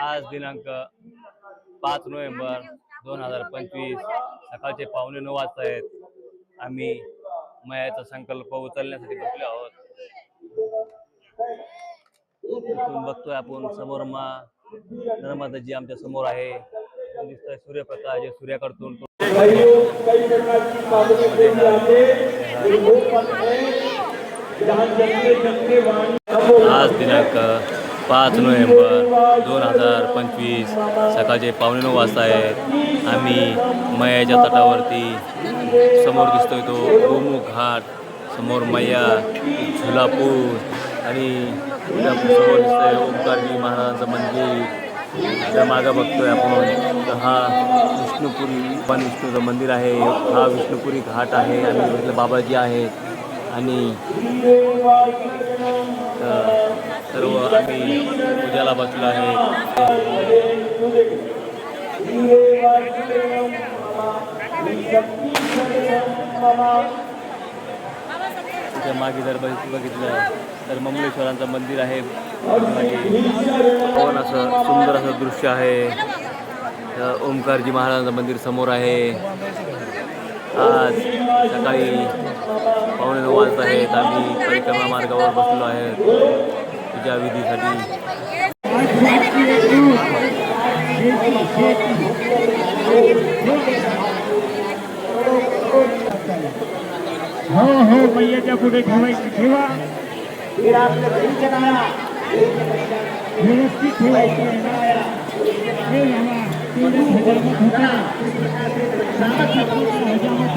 आज दिनांक पाच नोव्हेंबर दोन हजार पंचवीस. सकाळचे पावणे नऊ वाजता आहेत आम्ही मयाचा संकल्प उचलण्यासाठी बसले आहोत. इथून बघतोय आपण समोर मा नर्मदाजी आमच्यासमोर आहे. दिसतोय सूर्यप्रकाश सूर्याकडून आज दिनांक पाच नोव्हेंबर दोन हजार पंचवीस सकाळचे पावणे नऊ वाजता आहेत आम्ही मयाच्या तटावरती समोर दिसतोय तो गोमुख घाट समोर मैया झुलापूर आणि त्या समोर दिसतंय ओंकारजी महाराजांचं मंदिर. त्या मागं बघतोय आपण तर हा विष्णुपुरी पण विष्णूचं मंदिर आहे. हा विष्णुपुरी घाट आहे. आणि बाबाजी आहेत आणि आम्ही पूजाला बसलो आहे. तिथे मागे जर बघितलं तर ममलेश्वरांचं मंदिर आहे. पवन असं सुंदर असं दृश्य आहे. ओंकारजी महाराजांचं मंदिर समोर आहे. आज सकाळी पावणे नऊ वाजता आहेत. आम्ही परिक्रमा मार्गावर बसलो आहे पूजा विधीसाठी हो हो मैयाच्या पुढे ठेवायची ठेवा व्यवस्थित ठेवायची आहे ना. हे लावा. तेवढेच हजामत होता. हजामत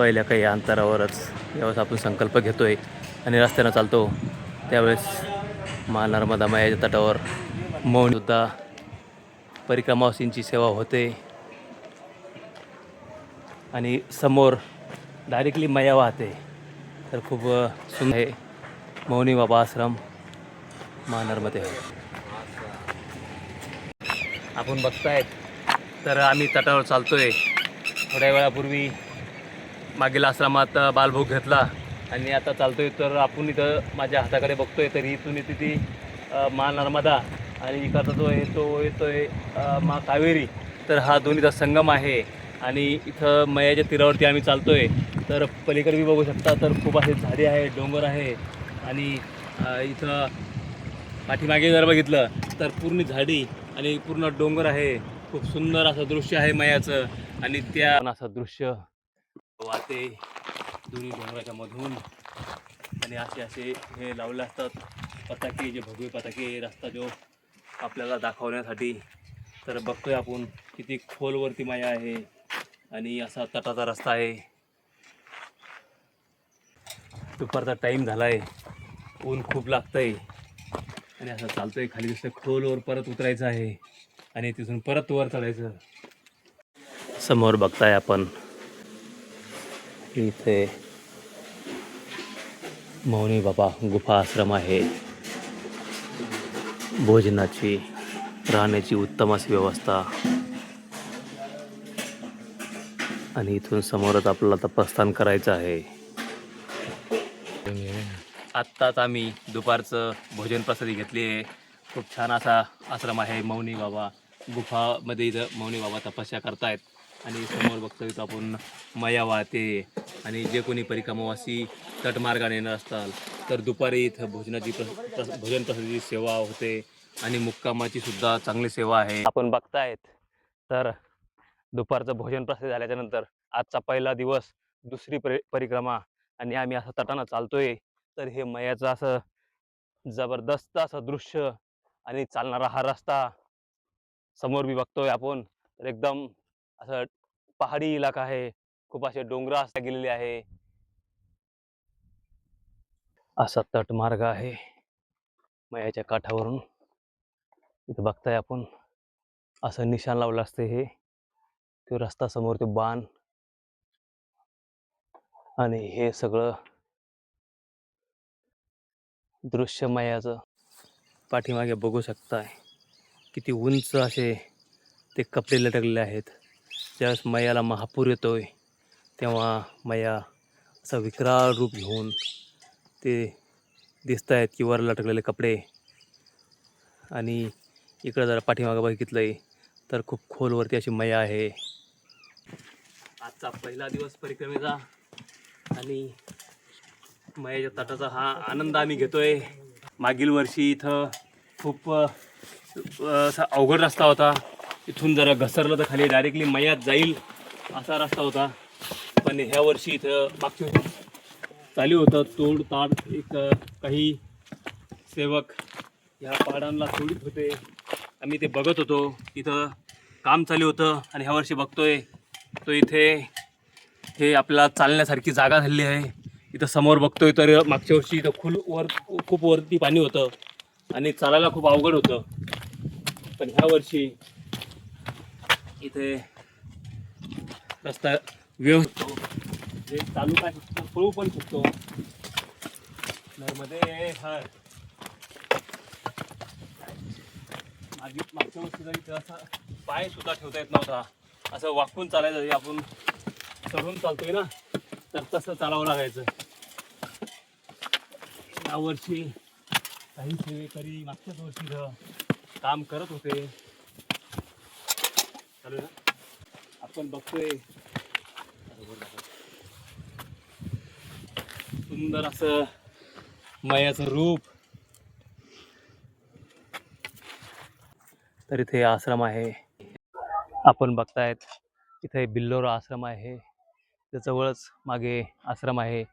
पहिल्या काही अंतरावरच यावेळेस आपण संकल्प घेतोय आणि रस्त्यानं चालतो. त्यावेळेस मा नर्मदा मायाच्या तटावर मौनसुद्धा परिक्रमावासींची सेवा होते. आणि समोर डायरेक्टली मया वाहते. तर खूप सुंदर आहे. मौनी बाबा आश्रम मा नर्मदे. आपण बघतायत तर आम्ही तटावर चालतोय. थोड्या वेळापूर्वी मागील आश्रमात बालभोग घेतला. आणि आता चालतोय तर आपण इथं माझ्या हाताकडे बघतोय तर इथून येते ती मा नर्मदा आणि इकडचा जो आहे तो येतोय मा कावेरी. तर हा दोन्हीचा संगम आहे. आणि इथं मयाच्या तीरावरती आम्ही चालतोय. तर पलीकडे मी बघू शकता तर खूप असे झाडे आहे डोंगर आहे. आणि इथं पाठीमागे जर बघितलं तर पूर्ण झाडी आणि पूर्ण डोंगर आहे. खूप सुंदर असं दृश्य आहे मयाचं. आणि त्या असं दृश्य वाते दुरी डोंगराच्या मधून. आणि असे असे हे लावले असतात. पताके जे भगवे पताके रस्ता जो आपल्याला दाखवण्यासाठी. तर बघतोय आपण किती खोलवरती माया आहे. आणि असा तटाचा रस्ता आहे. दुपारचा टाईम झाला आहे ऊन खूप लागतंय. आणि असं चालतंय. खाली दिसतं खोलवर परत उतरायचं आहे. आणि तिथून परत वर चढायचं. समोर बघताय आपण. इथे मौनी बाबा गुफा आश्रम आहे. भोजनाची राहण्याची उत्तम अशी व्यवस्था. आणि इथून समोरच आपल्याला तपस्थान करायचं आहे. आत्ताच आम्ही दुपारचं भोजन प्रसादी घेतली आहे. खूप छान असा आश्रम आहे मौनी बाबा गुफामध्ये इथं मौनी बाबा तपस्या करतायत. आणि समोर बघतो इथं आपण मया वाहते आणि जे कोणी परिक्रमावासी तटमार्गाने येणार असताल तर दुपारी इथं भोजनाची प्र भोजन प्रसादाची सेवा होते. आणि मुक्कामाची सुद्धा चांगली सेवा आहे. आपण बघतायत तर दुपारचं भोजन प्रसाद झाल्याच्यानंतर आजचा पहिला दिवस दुसरी परि परिक्रमा. आणि आम्ही असं तटानं चालतोय. तर हे मयाचं असं जबरदस्त असं दृश्य आणि चालणारा हा रस्ता समोर मी बघतोय आपण. तर एकदम असं पहाडी इलाका आहे. खूप असे डोंगर असता गेलेले आहे. असा तटमार्ग आहे. मयाच्या काठावरून. इथं बघताय आपण. असं निशाण लावलं असते हे. तो रस्ता समोर ते बाण. आणि हे सगळं दृश्य मयाचं. पाठीमागे बघू शकताय. किती उंच असे ते कपडे लटकलेले आहेत. ज्यावेळेस मयाला महापूर येतो आहे तेव्हा मया असं विकराळ रूप घेऊन ते दिसत आहेत की वर लटकलेले कपडे. आणि इकडं जरा पाठीमागं आहे तर खूप खोलवरती अशी मया आहे. आजचा पहिला दिवस परिक्रमेचा. आणि मयाच्या ताटाचा हा आनंद आम्ही घेतोय. मागील वर्षी इथं खूप असा अवघड रस्ता होता. इथून जरा घसरलं तर खाली डायरेक्टली मयात जाईल असा रस्ता होता. पण ह्या वर्षी इथं मागच्या वर्षी चालू होतं. तोडताड एक काही सेवक ह्या पहाडांना तोडीत होते. आम्ही ते बघत होतो. इथं काम चालू होतं आणि ह्या वर्षी बघतोय. तो इथे हे आपल्याला चालण्यासारखी जागा झालेली आहे. इथं समोर बघतोय तर मागच्या वर्षी इथं खुल वर खूप वरती पाणी होतं आणि चालायला खूप अवघड होतं. पण ह्या वर्षी इथे रस्ता व्यवस्थित हे चालू काय शकतो पळू पण शकतो. नर्मदे हर मागे मागच्या वर्षी जरी इथं पाय सुद्धा ठेवता येत नव्हता. असं वाकून चालायचं जरी आपण चढून चालतोय ना तर तसं चालावं लागायचं. यावर्षी काही सेवेकरी मागच्याच वर्षी काम करत होते. आपण बघतोय. सुंदर असं मयाचं रूप. तर इथे आश्रम आहे. आपण बघतायत इथे बिल्लोरा आश्रम आहे. त्याजवळच मागे आश्रम आहे.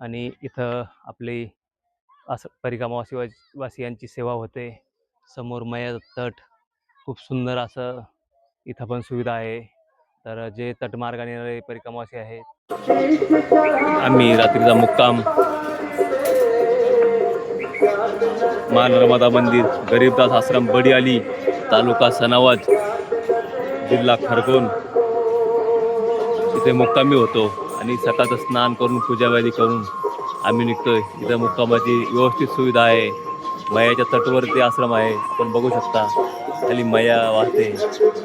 आणि इथं आपली आस परिकामावासी वासियांची सेवा होते. समोर मया तट. खूप सुंदर असं इथं पण सुविधा आहे. तर जे तटमार्गाने येणारे परिक्रमावासी आहेत. आम्ही रात्रीचा मुक्काम. मान रमादा मंदिर गरीबदास आश्रम बडी आली तालुका सनावद जिल्हा खरगोन. इथे मुक्कामी होतो आणि सकाळचं स्नान करून पूजावाली करून आम्ही निघतोय. इथं मुक्कामाची व्यवस्थित सुविधा आहे. मयाच्या तटवरती आश्रम आहे. आपण बघू शकता. खाली मया वाहते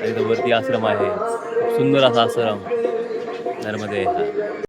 आणि इथं वरती आश्रम आहे. सुंदर असा आश्रम. नर्मदे